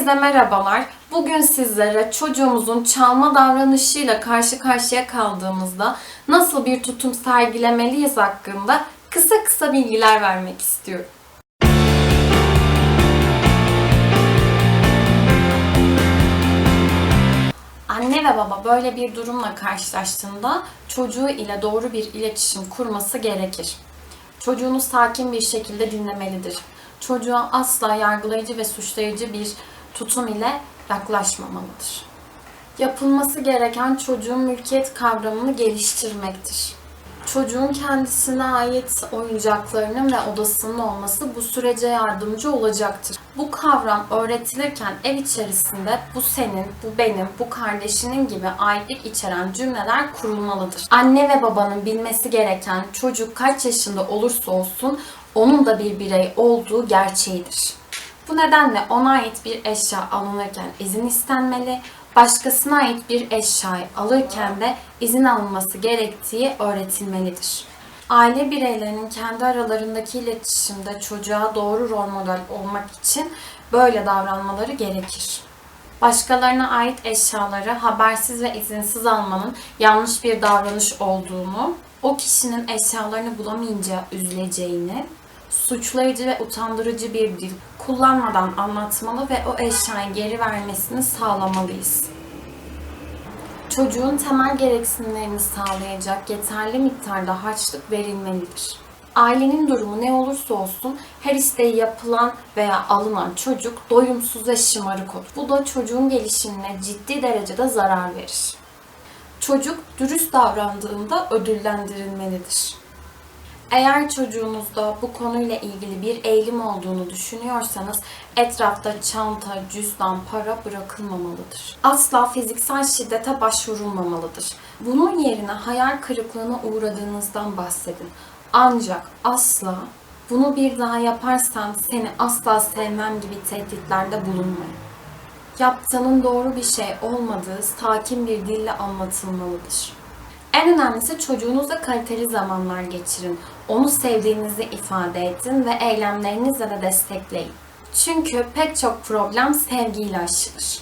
Herkese merhabalar. Bugün sizlere çocuğumuzun çalma davranışıyla karşı karşıya kaldığımızda nasıl bir tutum sergilemeliyiz hakkında kısa kısa bilgiler vermek istiyorum. Anne ve baba böyle bir durumla karşılaştığında çocuğu ile doğru bir iletişim kurması gerekir. Çocuğunu sakin bir şekilde dinlemelidir. Çocuğa asla yargılayıcı ve suçlayıcı bir tutum ile yaklaşmamalıdır. Yapılması gereken çocuğun mülkiyet kavramını geliştirmektir. Çocuğun kendisine ait oyuncaklarının ve odasının olması bu sürece yardımcı olacaktır. Bu kavram öğretilirken ev içerisinde bu senin, bu benim, bu kardeşinin gibi aitlik içeren cümleler kurulmalıdır. Anne ve babanın bilmesi gereken çocuk kaç yaşında olursa olsun onun da bir birey olduğu gerçeğidir. Bu nedenle ona ait bir eşya alınırken izin istenmeli, başkasına ait bir eşyayı alırken de izin alınması gerektiği öğretilmelidir. Aile bireylerinin kendi aralarındaki iletişimde çocuğa doğru rol model olmak için böyle davranmaları gerekir. Başkalarına ait eşyaları habersiz ve izinsiz almanın yanlış bir davranış olduğunu, o kişinin eşyalarını bulamayınca üzüleceğini, suçlayıcı ve utandırıcı bir dil kullanmadan anlatmalı ve o eşyayı geri vermesini sağlamalıyız. Çocuğun temel gereksinimlerini sağlayacak yeterli miktarda harçlık verilmelidir. Ailenin durumu ne olursa olsun her isteği yapılan veya alınan çocuk doyumsuz ve şımarık olur. Bu da çocuğun gelişimine ciddi derecede zarar verir. Çocuk dürüst davrandığında ödüllendirilmelidir. Eğer çocuğunuzda bu konuyla ilgili bir eğilim olduğunu düşünüyorsanız etrafta çanta, cüzdan, para bırakılmamalıdır. Asla fiziksel şiddete başvurulmamalıdır. Bunun yerine hayal kırıklığına uğradığınızdan bahsedin. Ancak asla bunu bir daha yaparsan seni asla sevmem gibi tehditlerde bulunmayın. Yaptığının doğru bir şey olmadığı sakin bir dille anlatılmalıdır. En önemlisi çocuğunuzla kaliteli zamanlar geçirin. Onu sevdiğinizi ifade edin ve eylemlerinizle de destekleyin. Çünkü pek çok problem sevgiyle aşılır.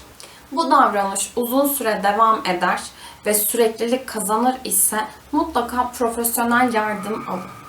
Bu davranış uzun süre devam eder ve süreklilik kazanır ise mutlaka profesyonel yardım alın.